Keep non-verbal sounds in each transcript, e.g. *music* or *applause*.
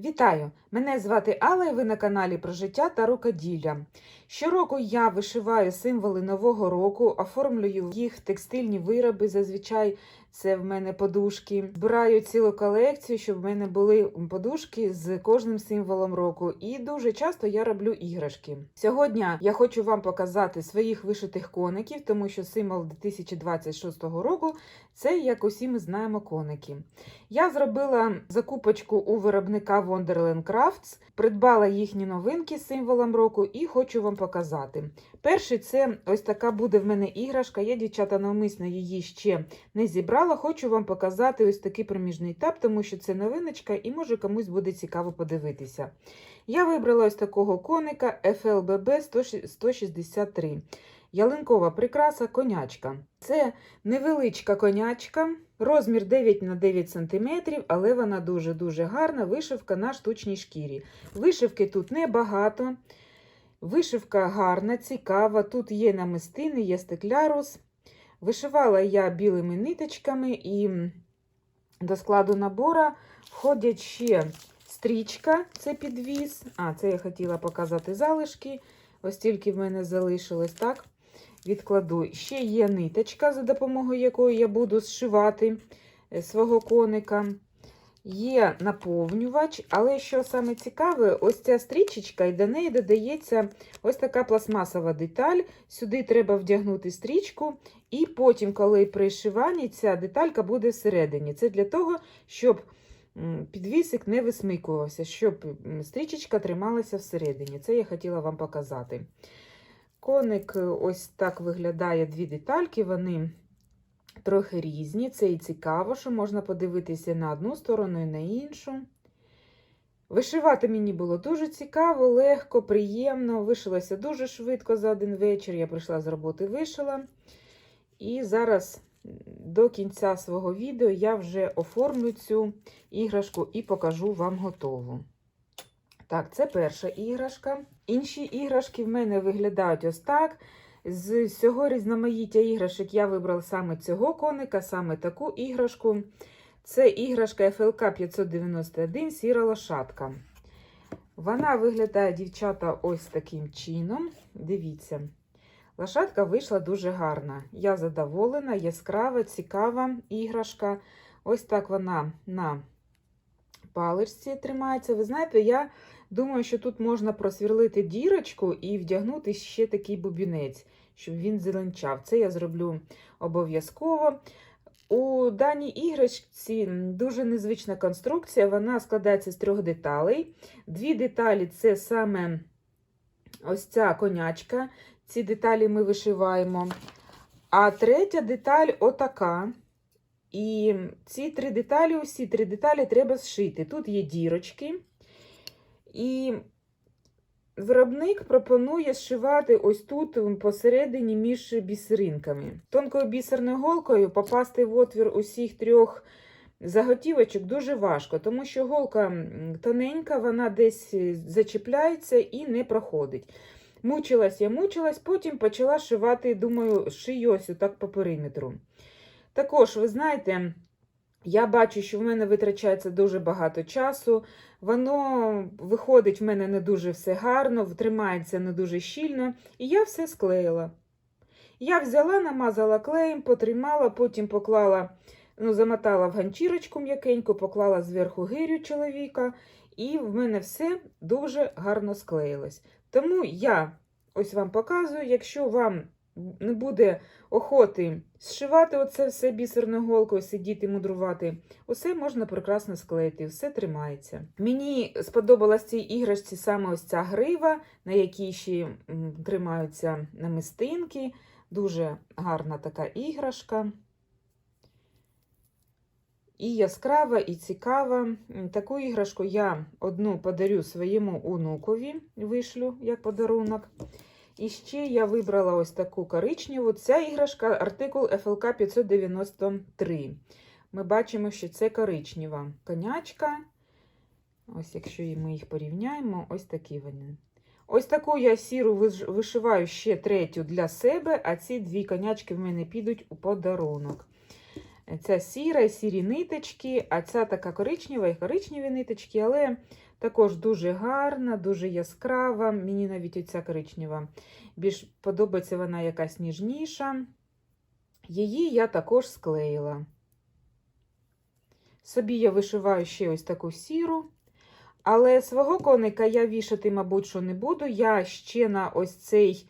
Вітаю! Мене звати Алла і ви на каналі про життя та рукоділля. Щороку я вишиваю символи Нового року, оформлюю їх текстильні вироби. Зазвичай це в мене подушки. Збираю цілу колекцію, щоб в мене були подушки з кожним символом року. І дуже часто я роблю іграшки. Сьогодні я хочу вам показати своїх вишитих коників, тому що символ 2026 року це, як усі ми знаємо, коники. Я зробила закупочку у виробника Wonderland Crafts, придбала їхні новинки з символом року і хочу вам показати. Перший це ось така буде в мене іграшка. Я, дівчата, навмисно її ще не зібрала. Хочу вам показати ось такий проміжний етап, тому що це новиночка і може комусь буде цікаво подивитися. Я вибрала ось такого коника FLBB 163. Ялинкова прикраса конячка. Це невеличка конячка, розмір 9 на 9 см, але вона дуже-дуже гарна. Вишивка на штучній шкірі. Вишивки тут небагато. Вишивка гарна, цікава. Тут є намистини, є стеклярус. Вишивала я білими ниточками і до складу набора входять ще стрічка, це підвіз. А, це я хотіла показати залишки. Ось тільки в мене залишилось так. Відкладу. Ще є ниточка, за допомогою якої я буду зшивати е, свого коника. Є наповнювач, але що саме цікаве, ось ця стрічечка, і до неї додається ось така пластмасова деталь. Сюди треба вдягнути стрічку, і потім, коли пришиванні, ця деталька буде всередині. Це для того, щоб підвісик не висмикувався, щоб стрічечка трималася всередині. Це я хотіла вам показати. Коник е, ось так виглядає дві детальки, вони трохи різні. Це і цікаво, що можна подивитися на одну сторону і на іншу. Вишивати мені було дуже цікаво, легко, приємно. Вишилася дуже швидко за один вечір. Я прийшла з роботи, вишила. І зараз до кінця свого відео я вже оформлю цю іграшку і покажу вам готову. Так, це перша іграшка. Інші іграшки в мене виглядають ось так. З всього різноманіття іграшок я вибрала саме цього коника, саме таку іграшку. Це іграшка FLK 591 сіра лошадка. Вона виглядає, дівчата, ось таким чином. Дивіться, лошадка вийшла дуже гарна. Я задоволена, яскрава, цікава іграшка. Ось так вона на паличці тримається. Ви знаєте, я думаю, що тут можна просвірлити дірочку і вдягнути ще такий бубінець, щоб він зеленчав. Це я зроблю обов'язково. У даній іграшці дуже незвична конструкція. Вона складається з трьох деталей. Дві деталі це саме ось ця конячка. Ці деталі ми вишиваємо. А третя деталь отака. І ці три деталі, усі три деталі треба зшити. Тут є дірочки. І виробник пропонує зшивати ось тут посередині між бісеринками. Тонкою бісерною голкою попасти в отвір усіх трьох заготівочок дуже важко, тому що голка тоненька, вона десь зачіпляється і не проходить. Мучилась я мучилась, потім почала шивати, думаю, шию так по периметру. Також, ви знаєте, я бачу, що в мене витрачається дуже багато часу. Воно виходить в мене не дуже все гарно, тримається не дуже щільно, і я все склеїла. Я взяла, намазала клеєм, потримала, потім поклала, ну, замотала в ганчірочку м'якеньку, поклала зверху гирю чоловіка, і в мене все дуже гарно склеїлось. Тому я ось вам показую, якщо вам не буде охоти зшивати оце все бісерною голкою, сидіти, мудрувати, усе можна прекрасно склеїти, все тримається. Мені сподобалась цій іграшці саме ось ця грива, на якій ще тримаються намистинки. Дуже гарна така іграшка. І яскрава, і цікава. Таку іграшку я одну подарю своєму онукові, вишлю як подарунок. І ще я вибрала ось таку коричневу. Ця іграшка артикул FLK 593. Ми бачимо, що це коричнева конячка. Ось, якщо ми їх порівняємо, ось такі вони. Ось таку я сіру вишиваю ще третю для себе, а ці дві конячки в мене підуть у подарунок. Ця сіра сірі ниточки, а ця така коричнева і коричневі ниточки, але Також дуже гарна, дуже яскрава. Мені навіть оця коричнева. Більш подобається вона якась ніжніша. Її я також склеїла. Собі я вишиваю ще ось таку сіру. Але свого коника я вішати, мабуть, що не буду. Я ще на ось цей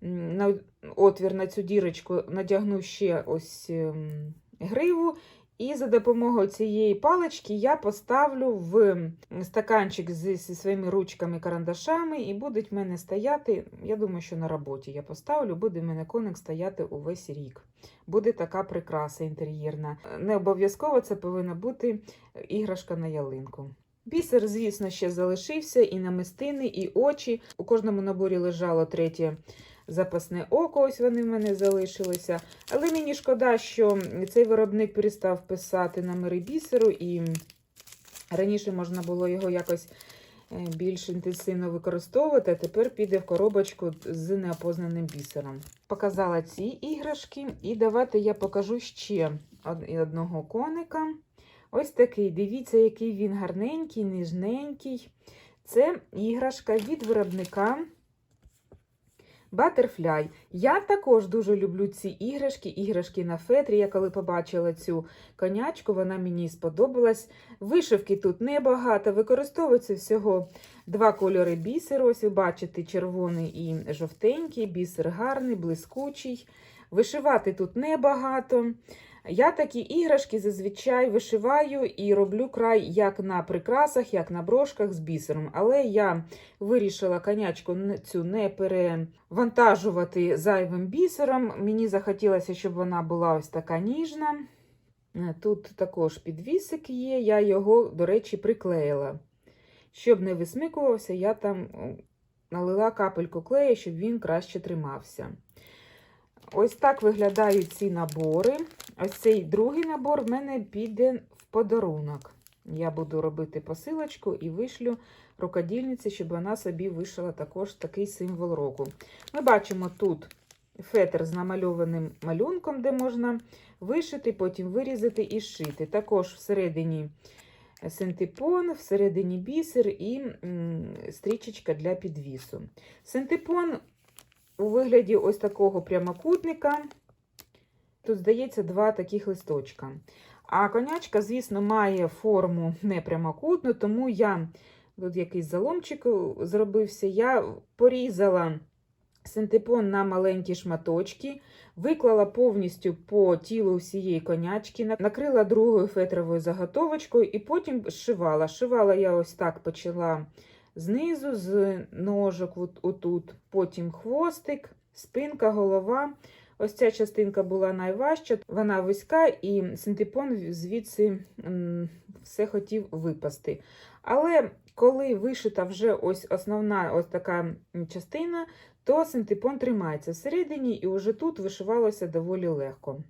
на отвір, на цю дірочку надягну ще ось ем, гриву. І за допомогою цієї палички я поставлю в стаканчик зі, зі своїми ручками-карандашами, і будуть в мене стояти. Я думаю, що на роботі я поставлю, буде в мене коник стояти увесь рік. Буде така прикраса інтер'єрна. Не обов'язково це повинна бути іграшка на ялинку. Бісер, звісно, ще залишився, і намистини, і очі. У кожному наборі лежало третє запасне око, ось вони в мене залишилися. Але мені шкода, що цей виробник перестав писати номери бісеру, і раніше можна було його якось е, більш інтенсивно використовувати, а тепер піде в коробочку з неопознаним бісером. Показала ці іграшки, і давайте я покажу ще одного коника. Ось такий. Дивіться, який він гарненький, ніжненький. Це іграшка від виробника Butterfly. Я також дуже люблю ці іграшки, іграшки на фетрі. Я коли побачила цю конячку, вона мені сподобалась. Вишивки тут небагато, використовується всього два кольори бісеру. Ось ви бачите, червоний і жовтенький, бісер гарний, блискучий. Вишивати тут небагато. Я такі іграшки зазвичай вишиваю і роблю край як на прикрасах, як на брошках з бісером. Але я вирішила конячку цю не перевантажувати зайвим бісером. Мені захотілося, щоб вона була ось така ніжна. Е, Тут також підвісик є, я його, до речі, приклеїла. Щоб не висмикувався, я там налила капельку клею, щоб він краще тримався. Ось так виглядають ці набори. Ось цей другий набор в мене піде в подарунок. Я буду робити посилочку і вишлю рукодільниці, щоб вона собі вишила також такий символ року. Ми бачимо тут фетр з намальованим малюнком, де можна вишити, потім вирізати і зшити. Також всередині синтепон, всередині бісер і стрічечка для підвісу. Синтепон у вигляді ось такого прямокутника. Тут, здається, два таких листочка. А конячка, звісно, має форму не прямокутну, тому я тут якийсь заломчик зробився. Я порізала синтепон на маленькі шматочки, виклала повністю по тілу всієї конячки, накрила другою фетровою заготовочкою і потім зшивала. Шивала я ось так почала знизу, з ножок, от, отут, потім хвостик, спинка, голова. Ось ця частинка була найважча, вона вузька, і синтепон звідси все хотів випасти. Але коли вишита вже ось основна ось така частина, то синтепон тримається всередині, і вже тут вишивалося доволі легко.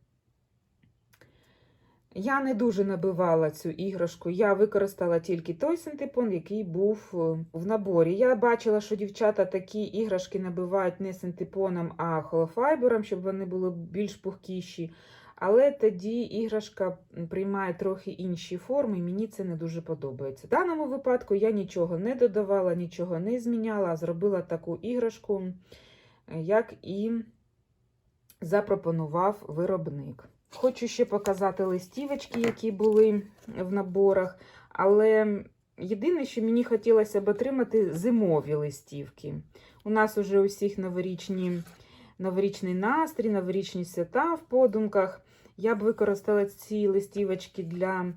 Я не дуже набивала цю іграшку. Я використала тільки той синтепон, який був е, в наборі. Я бачила, що дівчата такі іграшки набивають не синтепоном, а холофайбером, щоб вони були більш пухкіші. Але тоді іграшка приймає трохи інші форми, і мені це не дуже подобається. В даному випадку я нічого не додавала, нічого не зміняла, зробила таку іграшку, е, як і запропонував виробник. Хочу ще показати листівочки, які були в наборах, але єдине, що мені хотілося б отримати зимові листівки. У нас уже у всіх новорічні, новорічний настрій, новорічні свята в подумках. Я б використала ці листівочки для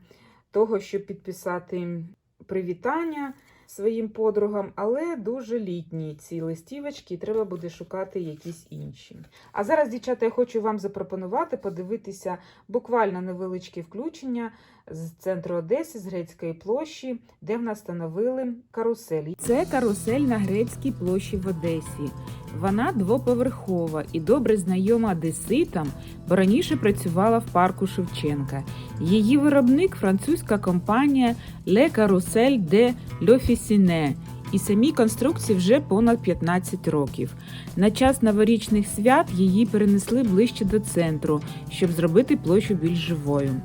того, щоб підписати привітання своїм подругам, але дуже літні ці листівочки, треба буде шукати якісь інші. А зараз, дівчата, я хочу вам запропонувати подивитися буквально невеличке включення з центру Одеси, з Грецької площі, де в нас встановили карусель. Це карусель на Грецькій площі в Одесі. Вона двоповерхова і добре знайома одеситам, бо раніше працювала в парку Шевченка. Її виробник французька компанія Le Carrousel de l'Officine. І самій конструкції вже понад 15 років. На час новорічних свят її перенесли ближче до центру, щоб зробити площу більш живою.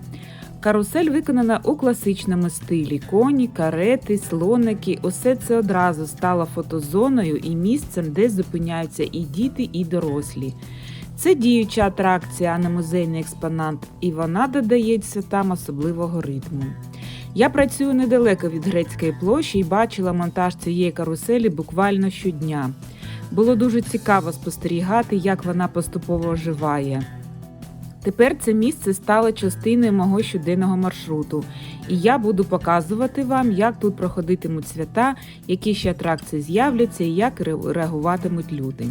Карусель виконана у класичному стилі. Коні, карети, слоники усе це одразу стало фотозоною і місцем, де зупиняються і діти, і дорослі. Це діюча атракція, а не музейний експонат, і вона додається там особливого ритму. Я працюю недалеко від грецької площі і бачила монтаж цієї каруселі буквально щодня. Було дуже цікаво спостерігати, як вона поступово оживає. Тепер це місце стало частиною мого щоденного маршруту, і я буду показувати вам, як тут проходитимуть свята, які ще атракції з'являться і як реагуватимуть люди.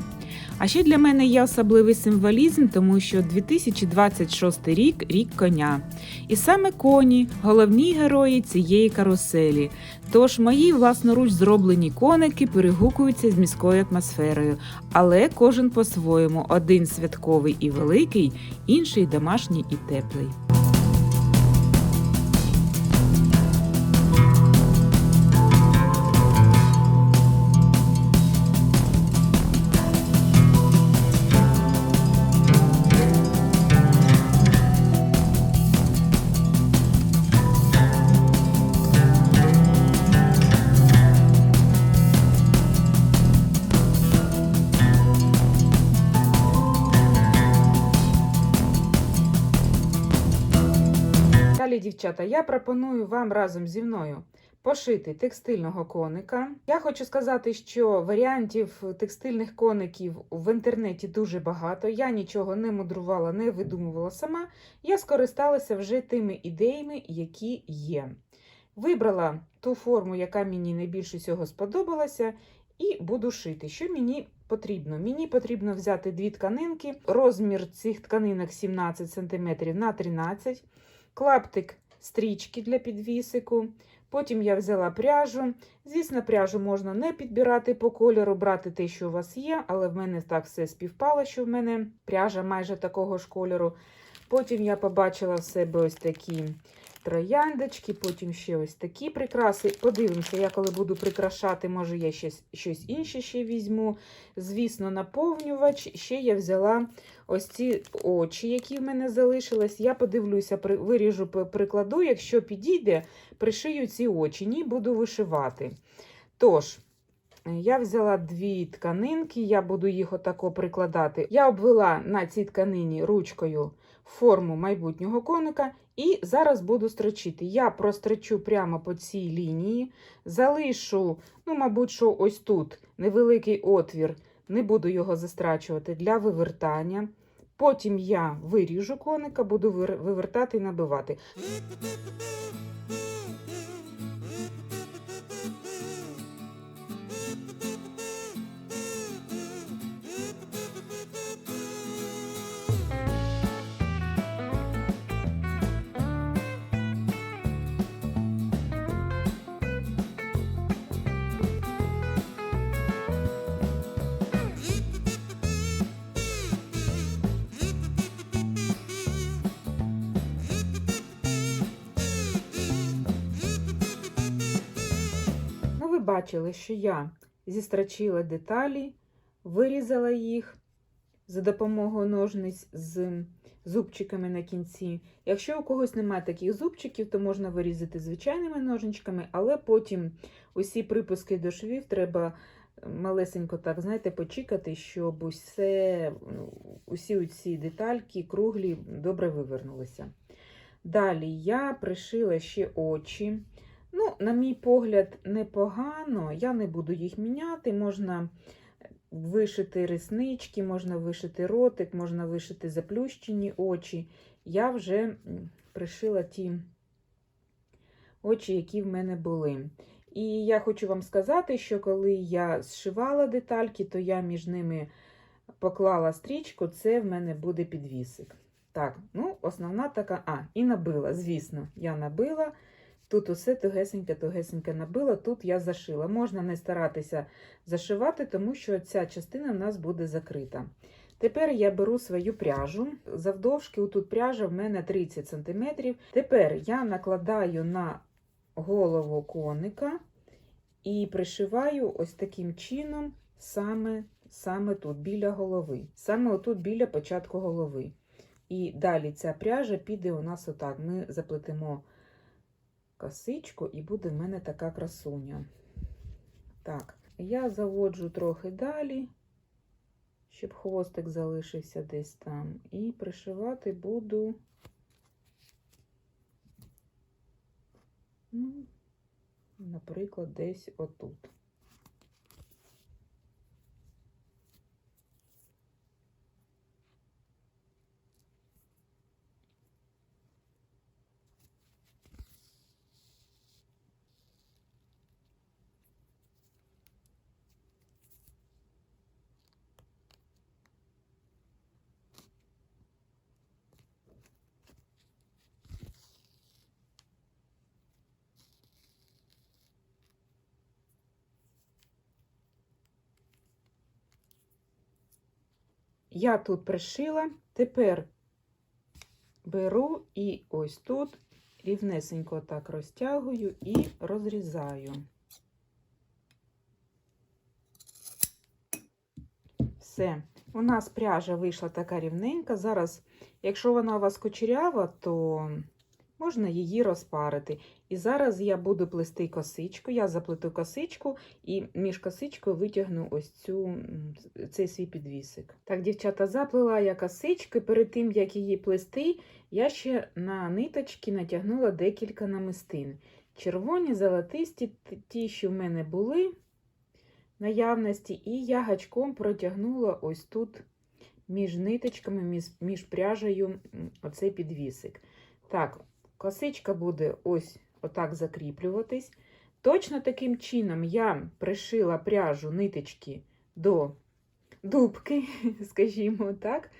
А ще для мене є особливий символізм, тому що 2026 рік рік коня. І саме коні головні герої цієї каруселі. Тож мої власноруч зроблені коники перегукуються з міською атмосферою, але кожен по-своєму: один святковий і великий, інший домашній і теплий. Дівчата, я пропоную вам разом зі мною пошити текстильного коника. Я хочу сказати, що варіантів текстильних коників в інтернеті дуже багато. Я нічого не мудрувала, не видумувала сама. Я скористалася вже тими ідеями, які є. Вибрала ту форму, яка мені найбільше всього сподобалася, і буду шити. Що мені потрібно? Мені потрібно взяти дві тканинки, розмір цих тканинок 17 см на 13 клаптик стрічки для підвісику. Потім я взяла пряжу. Звісно, пряжу можна не підбирати по кольору, брати те, що у вас є, але в мене так все співпало, що в мене пряжа майже такого ж кольору. Потім я побачила в себе ось такі трояндочки, потім ще ось такі прикраси. Подивимося, я коли буду прикрашати, може я щось, щось інше ще візьму. Звісно, наповнювач. Ще я взяла ось ці очі, які в мене залишились. Я подивлюся, виріжу, прикладу. Якщо підійде, пришию ці очі, ні, буду вишивати. Тож, я взяла дві тканинки, я буду їх отако прикладати. Я обвела на цій тканині ручкою форму майбутнього коника і зараз буду строчити. Я прострочу прямо по цій лінії, залишу, ну, мабуть, що ось тут невеликий отвір, не буду його застрачувати для вивертання. Потім я виріжу коника, буду вивертати і набивати. Ну, ви бачили, що я зістрочила деталі, вирізала їх за допомогою ножниць з зубчиками на кінці. Якщо у когось немає таких зубчиків, то можна вирізати звичайними ножничками, але потім усі припуски до швів треба малесенько так, знаєте, почекати, щоб усе, ну, усі ці детальки круглі добре вивернулися. Далі я пришила ще очі. Ну, на мій погляд, непогано. Я не буду їх міняти. Можна вишити реснички, можна вишити ротик, можна вишити заплющені очі. Я вже пришила ті очі, які в мене були. І я хочу вам сказати, що коли я зшивала детальки, то я між ними поклала стрічку, це в мене буде підвісик. Так, ну, основна така. А, і набила, звісно, я набила. Тут усе тугесеньке-тугесеньке набила, тут я зашила. Можна не старатися зашивати, тому що ця частина в нас буде закрита. Тепер я беру свою пряжу. Завдовжки тут пряжа в мене 30 см. Тепер я накладаю на голову коника і пришиваю ось таким чином саме, саме тут, біля голови. Саме отут біля початку голови. І далі ця пряжа піде у нас отак. Ми заплетемо косичку, і буде в мене така красуня. Так, я заводжу трохи далі, щоб хвостик залишився десь там. І пришивати буду, ну, наприклад, десь отут. Я тут пришила, тепер беру і ось тут рівнесенько так розтягую і розрізаю. Все, у нас пряжа вийшла така рівненька. Зараз, якщо вона у вас кучерява, то можна її розпарити. І зараз я буду плести косичку. Я заплету косичку і між косичкою витягну ось цю, цей свій підвісик. Так, дівчата, заплела я косички. Перед тим, як її плести, я ще на ниточки натягнула декілька намистин. Червоні, золотисті, ті, що в мене були наявності, і я гачком протягнула ось тут між ниточками, між, між пряжею оцей підвісик. Так, косичка буде ось отак закріплюватись. Точно таким чином я пришила пряжу ниточки до дубки, *laughs* скажімо так,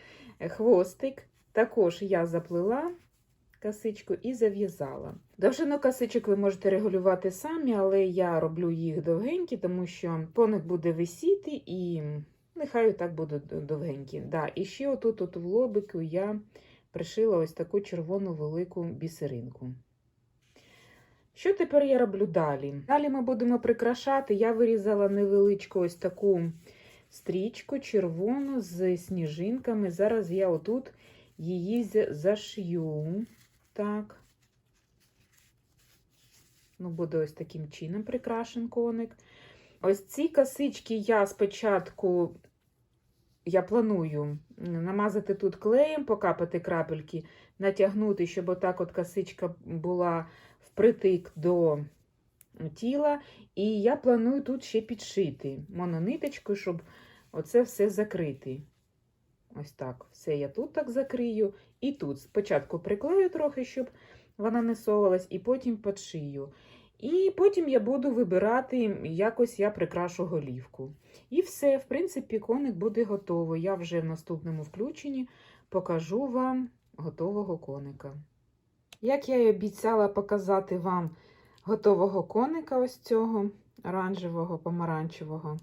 хвостик. Також я заплела косичку і зав'язала. Довжину косичок ви можете регулювати самі, але я роблю їх довгенькі, тому що коник буде висіти і нехай так будуть довгенькі. Да, і ще отут от в лобику я пришила ось таку червону велику бісеринку. Що тепер я роблю далі? Далі ми будемо прикрашати. Я вирізала невеличку ось таку стрічку червону з сніжинками. Зараз я отут її зашью. Так. Ну, буде ось таким чином прикрашен коник. Ось ці косички я спочатку я планую намазати тут клеєм, покапати крапельки, натягнути, щоб отак от косичка була впритик до тіла. І я планую тут ще підшити монониточкою, щоб оце все закрити. Ось так. Все я тут так закрию. І тут спочатку приклею трохи, щоб вона не совалась, і потім подшию. І потім я буду вибирати, якось я прикрашу голівку. І все, в принципі, коник буде готовий. Я вже в наступному включенні покажу вам готового коника. Як я і обіцяла показати вам готового коника, ось цього оранжевого, помаранчевого.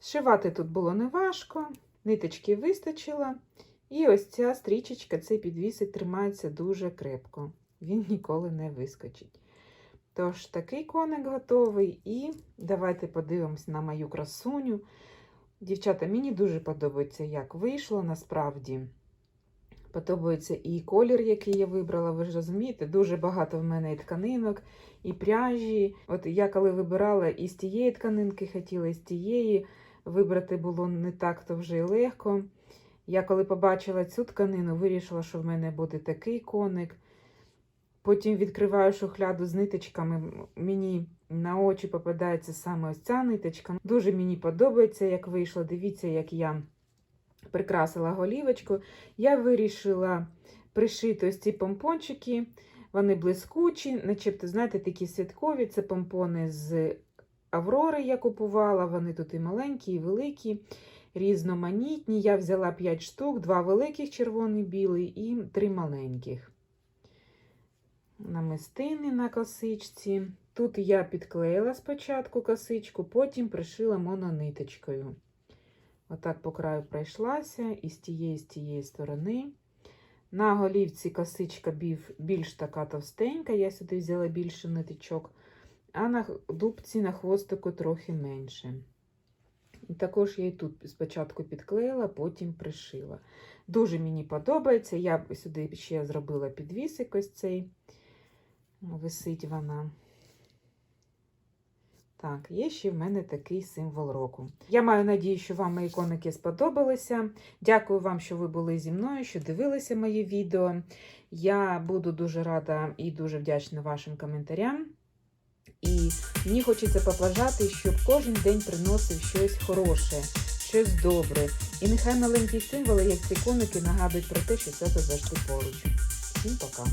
Зшивати тут було неважко, ниточки вистачило. І ось ця стрічечка, цей підвісик тримається дуже крепко. Він ніколи не вискочить. Тож, такий коник готовий. І давайте подивимось на мою красуню. Дівчата, мені дуже подобається, як вийшло насправді. Подобається і колір, який я вибрала. Ви ж розумієте, дуже багато в мене і тканинок, і пряжі. От я коли вибирала і з тієї тканинки хотіла, і з тієї вибрати було не так-то вже й легко. Я коли побачила цю тканину, вирішила, що в мене буде такий коник. Потім відкриваю шухляду з ниточками. Мені на очі попадається саме ось ця ниточка. Дуже мені подобається, як вийшло. Дивіться, як я прикрасила голівочку. Я вирішила пришити ось ці помпончики. Вони блискучі, начебто, знаєте, такі святкові. Це помпони з Аврори я купувала. Вони тут і маленькі, і великі, різноманітні. Я взяла 5 штук, два великих червоний білий і три маленьких намистини на косичці. Тут я підклеїла спочатку косичку, потім пришила монониточкою. Отак по краю пройшлася і з тієї, з тієї сторони. На голівці косичка більш така товстенька, я сюди взяла більше ниточок, а на дубці на хвостику трохи менше. Також я і тут спочатку підклеїла, потім пришила. Дуже мені подобається. Я сюди ще зробила підвісик ось цей. Висить вона. Так, є ще в мене такий символ року. Я маю надію, що вам мої коники сподобалися. Дякую вам, що ви були зі мною, що дивилися моє відео. Я буду дуже рада і дуже вдячна вашим коментарям. І мені хочеться побажати, щоб кожен день приносив щось хороше, щось добре. І нехай маленькі символи, як ці коники, нагадують про те, що свято завжди поруч. Всім пока!